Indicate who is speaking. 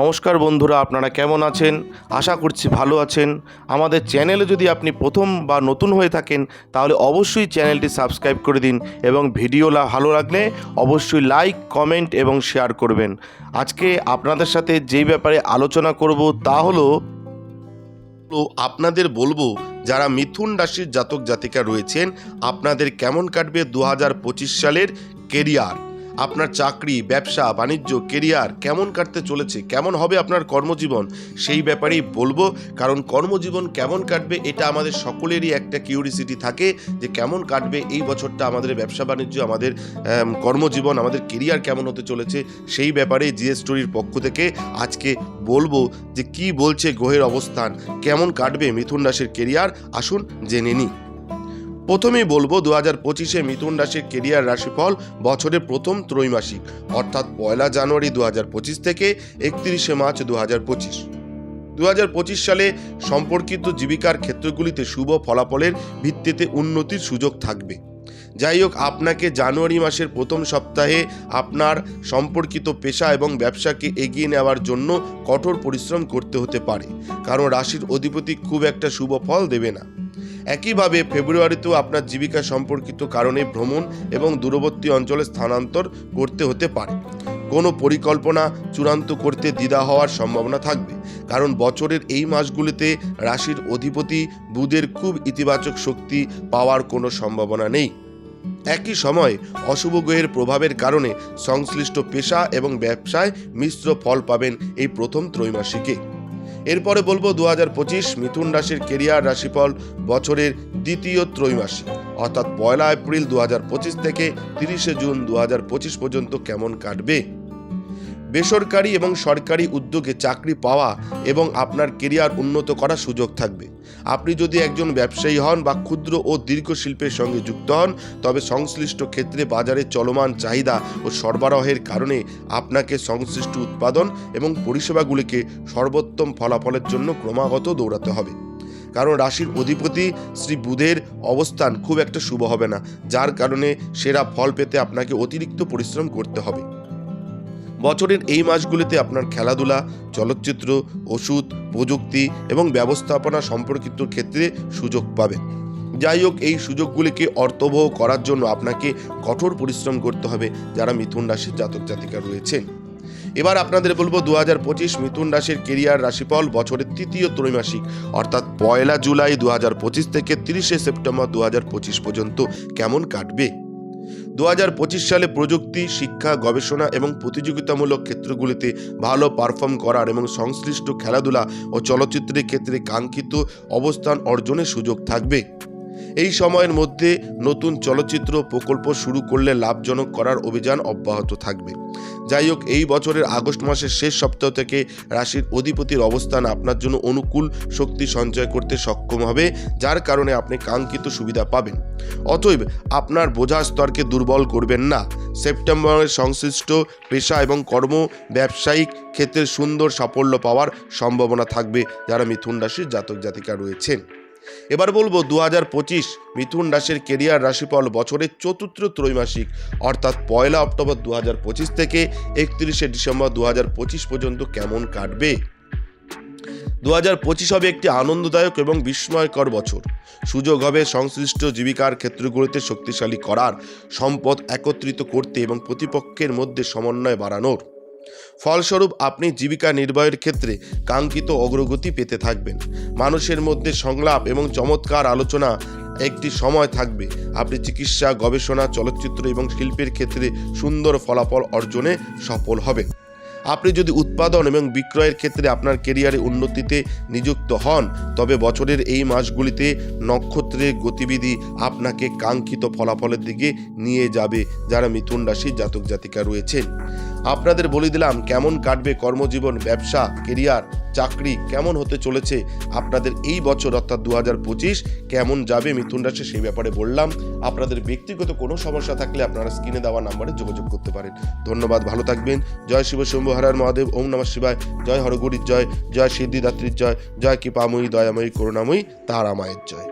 Speaker 1: নমস্কার বন্ধুরা, আপনারা কেমন আছেন? আশা করছি ভালো আছেন। আমাদের চ্যানেলে যদি আপনি প্রথম বা নতুন হয়ে থাকেন, তাহলে অবশ্যই চ্যানেলটি সাবস্ক্রাইব করে দিন এবং ভিডিও ভালো লাগলে অবশ্যই লাইক, কমেন্ট এবং শেয়ার করবেন। আজকে আপনাদের সাথে যেই ব্যাপারে আলোচনা করব তা হলো আপনাদের বলব, যারা মিথুন রাশির জাতক জাতিকা রয়েছেন, আপনাদের কেমন কাটবে দু হাজার পঁচিশ সালের কেরিয়ার? আপনার চাকরি, ব্যবসা, বাণিজ্য, কেরিয়ার কেমন কাটতে চলেছে, কেমন হবে আপনার কর্মজীবন, সেই ব্যাপারেই বলব। কারণ কর্মজীবন কেমন কাটবে, এটা আমাদের সকলেরই একটা কিউরিসিটি থাকে যে কেমন কাটবে এই বছরটা আমাদের ব্যবসা, বাণিজ্য, আমাদের কর্মজীবন, আমাদের কেরিয়ার কেমন হতে চলেছে, সেই ব্যাপারে জিএস স্টোরির পক্ষ থেকে আজকে বলব যে কি বলছে গ্রহের অবস্থান, কেমন কাটবে মিথুন রাশির কেরিয়ার, আসুন জেনে নিই। প্রথমেই বলব দু হাজার পঁচিশে মিথুন রাশির কেরিয়ার রাশিফল বছরের প্রথম ত্রৈমাসিক, অর্থাৎ পয়লা জানুয়ারি দু হাজার পঁচিশ থেকে একত্রিশে মার্চ দু হাজার পঁচিশ। দু হাজার পঁচিশ সালে সম্পর্কিত জীবিকার ক্ষেত্রগুলিতে শুভ ফলাফলের ভিত্তিতে উন্নতির সুযোগ থাকবে। যাই হোক, আপনাকে জানুয়ারি মাসের প্রথম সপ্তাহে আপনার সম্পর্কিত পেশা এবং ব্যবসাকে এগিয়ে নেওয়ার জন্য কঠোর পরিশ্রম করতে হতে পারে। কারণ রাশির অধিপতি খুব একটা শুভ ফল দেবে না। একইভাবে ফেব্রুয়ারিতেও আপনার জীবিকা সম্পর্কিত কারণে ভ্রমণ এবং দূরবর্তী অঞ্চলে স্থানান্তর করতে হতে পারে। কোনো পরিকল্পনা চূড়ান্ত করতে দ্বিধা হওয়ার সম্ভাবনা থাকবে, কারণ বছরের এই মাসগুলিতে রাশির অধিপতি বুধের খুব ইতিবাচক শক্তি পাওয়ার কোনো সম্ভাবনা নেই। একই সময় অশুভ গ্রহের প্রভাবের কারণে সংশ্লিষ্ট পেশা এবং ব্যবসায় মিশ্র ফল পাবেন এই প্রথম ত্রৈমাসিকে। এরপরে বলব দু হাজার পঁচিশ মিথুন রাশির কেরিয়ার রাশিফল বছরের দ্বিতীয় ত্রৈমাসিক। অর্থাৎ পয়লা এপ্রিল দু হাজার পঁচিশ থেকে তিরিশে জুন দু হাজার পঁচিশ পর্যন্ত কেমন কাটবে? বেসরকারি এবং সরকারি উদ্যোগে চাকরি পাওয়া এবং আপনার কেরিয়ার উন্নত করার সুযোগ থাকবে। আপনি যদি একজন ব্যবসায়ী হন বা ক্ষুদ্র ও দীর্ঘ শিল্পের সঙ্গে যুক্ত হন, তবে সংশ্লিষ্ট ক্ষেত্রে বাজারে চলমান চাহিদা ও সরবরাহের কারণে আপনাকে সংশ্লিষ্ট উৎপাদন এবং পরিষেবাগুলিকে সর্বোত্তম ফলাফলের জন্য ক্রমাগত দৌড়াতে হবে। কারণ রাশির অধিপতি শ্রী বুধের অবস্থান খুব একটা শুভ হবে না, যার কারণে সেরা ফল পেতে আপনাকে অতিরিক্ত পরিশ্রম করতে হবে। বছরের এই মাসগুলিতে আপনার খেলাধুলা, চলচ্চিত্র, ওষুধ, প্রযুক্তি এবং ব্যবস্থাপনা সম্পর্কিত ক্ষেত্রে সুযোগ পাবেন। যাই হোক, এই সুযোগগুলিকে অর্থবহ করার জন্য আপনাকে কঠোর পরিশ্রম করতে হবে যারা মিথুন রাশির জাতক জাতিকা রয়েছেন। এবার আপনাদের বলব দু হাজার পঁচিশ মিথুন রাশির কেরিয়ার রাশিফল বছরের তৃতীয় ত্রৈমাসিক, অর্থাৎ পয়লা জুলাই দু হাজার পঁচিশ থেকে তিরিশে সেপ্টেম্বর দু হাজার পঁচিশ পর্যন্ত কেমন কাটবে? দু হাজার পঁচিশ সালে প্রযুক্তি, শিক্ষা, গবেষণা এবং প্রতিযোগিতামূলক ক্ষেত্রগুলিতে ভালো পারফর্ম করার এবং সংশ্লিষ্ট খেলাধুলা ও চলচ্চিত্রের ক্ষেত্রে কাঙ্ক্ষিত অবস্থান অর্জনের সুযোগ থাকবে। এই সময়ের মধ্যে নতুন চলচ্চিত্র প্রকল্প শুরু করলে লাভজনক করার অভিযান অব্যাহত থাকবে। যাই হোক, এই বছরের আগস্ট মাসের শেষ সপ্তাহ থেকে রাশির অধিপতির অবস্থান আপনার জন্য অনুকূল শক্তি সঞ্চয় করতে সক্ষম হবে, যার কারণে আপনি কাঙ্ক্ষিত সুবিধা পাবেন। অতএব আপনার বোঝার স্তরকে দুর্বল করবেন না। সেপ্টেম্বরের সংশ্লিষ্ট পেশা এবং কর্ম, ব্যবসায়িক ক্ষেত্রে সুন্দর সাফল্য পাওয়ার সম্ভাবনা থাকবে, যারা মিথুন রাশির জাতক জাতিকা রয়েছেন। এবার বলব দু হাজার পঁচিশ মিথুন রাশির কেরিয়ার রাশিফল বছরের চতুর্থ ত্রৈমাসিক, অর্থাৎ পয়লা অক্টোবর দু হাজার পঁচিশ থেকে একত্রিশে ডিসেম্বর দু হাজার পঁচিশ পর্যন্ত কেমন কাটবে? দু হাজার পঁচিশ হবে একটি আনন্দদায়ক এবং বিস্ময়কর বছর। সুযোগ হবে সংশ্লিষ্ট জীবিকার ক্ষেত্রগুলিতে শক্তিশালী করার, সম্পদ একত্রিত করতে এবং প্রতিপক্ষের মধ্যে সমন্বয় বাড়ানোর। ফলস্বরূপ আপনি জীবিকা নির্বাহের ক্ষেত্রে কাঙ্ক্ষিত অগ্রগতি পেতে থাকবেন। মানুষের মধ্যে সংলাপ এবং চমৎকার আলোচনা একটি সময় থাকবে। আপনি চিকিৎসা, গবেষণা, চলচ্চিত্র এবং শিল্পের ক্ষেত্রে সুন্দর ফলাফল অর্জনে সফল হবেন। আপনি যদি উৎপাদন এবং বিক্রয়ের ক্ষেত্রে আপনার কেরিয়ারে উন্নতিতে নিযুক্ত হন, তবে বছরের এই মাসগুলিতে নক্ষত্রের গতিবিধি আপনাকে কাঙ্ক্ষিত ফলাফলের দিকে নিয়ে যাবে, যারা মিথুন রাশির জাতক জাতিকা রয়েছেন। আপনাদের বলে দিলাম কেমন কাটবে কর্মজীবন, ব্যবসা, কেরিয়ার, চাকরি, কেমন হতে চলেছে আপনাদের এই বছর, অর্থাৎ দু হাজার পঁচিশ, কেমন যাবে মিথুন রাশি, সেই ব্যাপারে বললাম। আপনাদের ব্যক্তিগত কোনো সমস্যা থাকলে আপনারা স্ক্রিনে দেওয়া নাম্বারে যোগাযোগ করতে পারেন। ধন্যবাদ, ভালো থাকবেন। জয় শিব, শম্ভু হরার মহাদেব, ওম নমঃ শিবায়। জয় হরগুরির জয় জয় সিদ্ধিদাত্রীর জয় জয় কৃপাময়ী, দয়াময়ী, করুণাময়ী তারা মায়ের জয়।